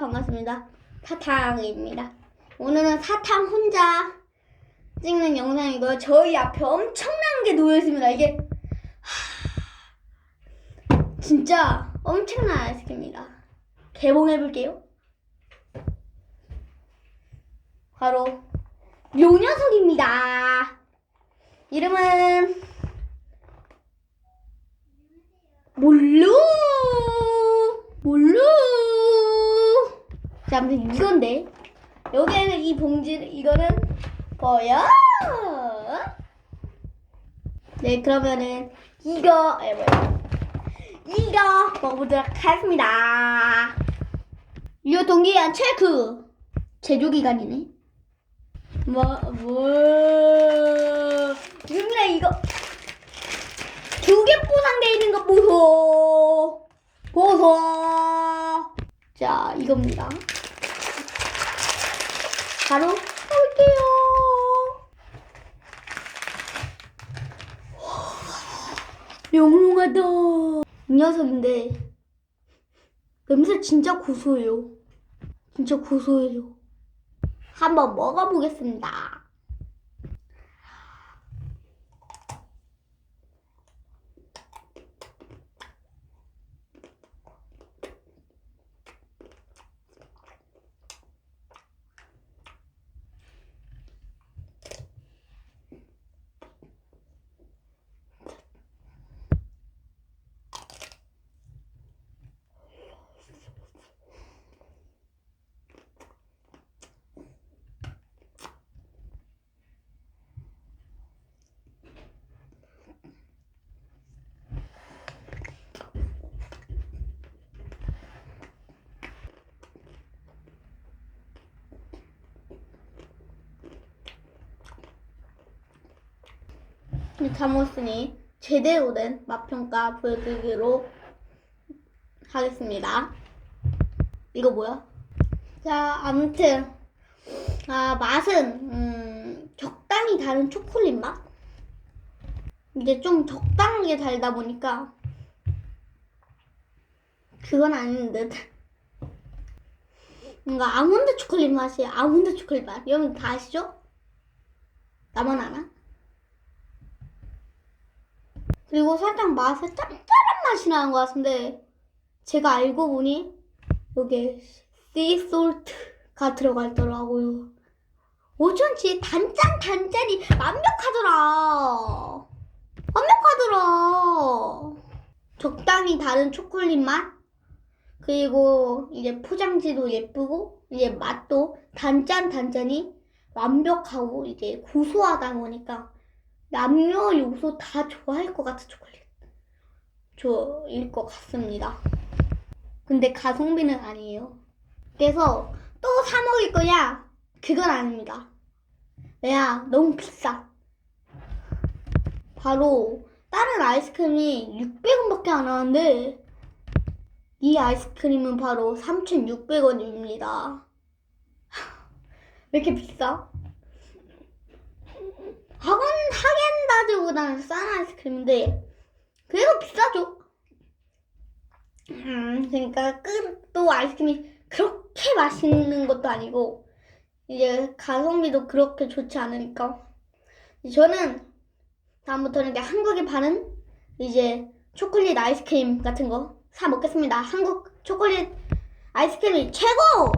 반갑습니다. 사탕입니다. 오늘은 사탕 혼자 찍는 영상이고요. 저희 앞에 엄청난 게 놓여 있습니다. 이게 하... 진짜 엄청난 아이스크림입니다. 개봉해 볼게요. 바로 요 녀석입니다. 이름은 몰루 몰루 자 아무튼 이건데. 여기에는 이 봉지 이거는 뭐야? 네 그러면은 이거 에 뭐야. 이거 먹어보도록 하겠습니다. 동기간 체크 제조 기간이네. 뭐뭐 윤래 이거 두 개 포장돼 있는 거 보소. 보소 자 이겁니다. 바로 볼게요. 영롱하다. 이 녀석인데 냄새 진짜 고소해요. 진짜 고소해요. 한번 먹어보겠습니다 다 먹었으니 제대로 된 맛평가 보여드리도록 하겠습니다. 이거 뭐야? 자, 아무튼 아 맛은 음, 적당히 다른 초콜릿 맛? 이게 좀 적당하게 달다 보니까 그건 아닌 듯. 뭔가 아몬드 초콜릿 맛이 아몬드 초콜릿 맛. 여러분 다 아시죠? 나만 아나? 그리고 살짝 맛에 짭짤한 맛이 나는 것 같은데 제가 알고 보니 여기에 씨솔트가 들어가 있더라고요. 어쩐지 단짠 단짠이 완벽하더라. 완벽하더라. 적당히 다른 초콜릿 맛 그리고 이제 포장지도 예쁘고 이제 맛도 단짠 단짠이 완벽하고 이제 고소하다 보니까 남녀 요소 다 좋아할 것 같은 초콜릿. 저일 것 같습니다. 근데 가성비는 아니에요. 그래서 또 사 먹을 거냐? 그건 아닙니다. 왜야? 너무 비싸. 바로 다른 아이스크림이 600원밖에 안 하는데 이 아이스크림은 바로 3,600원입니다. 왜 이렇게 비싸? 학원 하겐다즈보다는 싼 아이스크림인데 그래도 비싸죠. 음, 그러니까 그또 아이스크림이 그렇게 맛있는 것도 아니고 이제 가성비도 그렇게 좋지 않으니까 저는 다음부터는 이제 한국에 파는 이제 초콜릿 아이스크림 같은 거 사 먹겠습니다. 한국 초콜릿 아이스크림이 최고!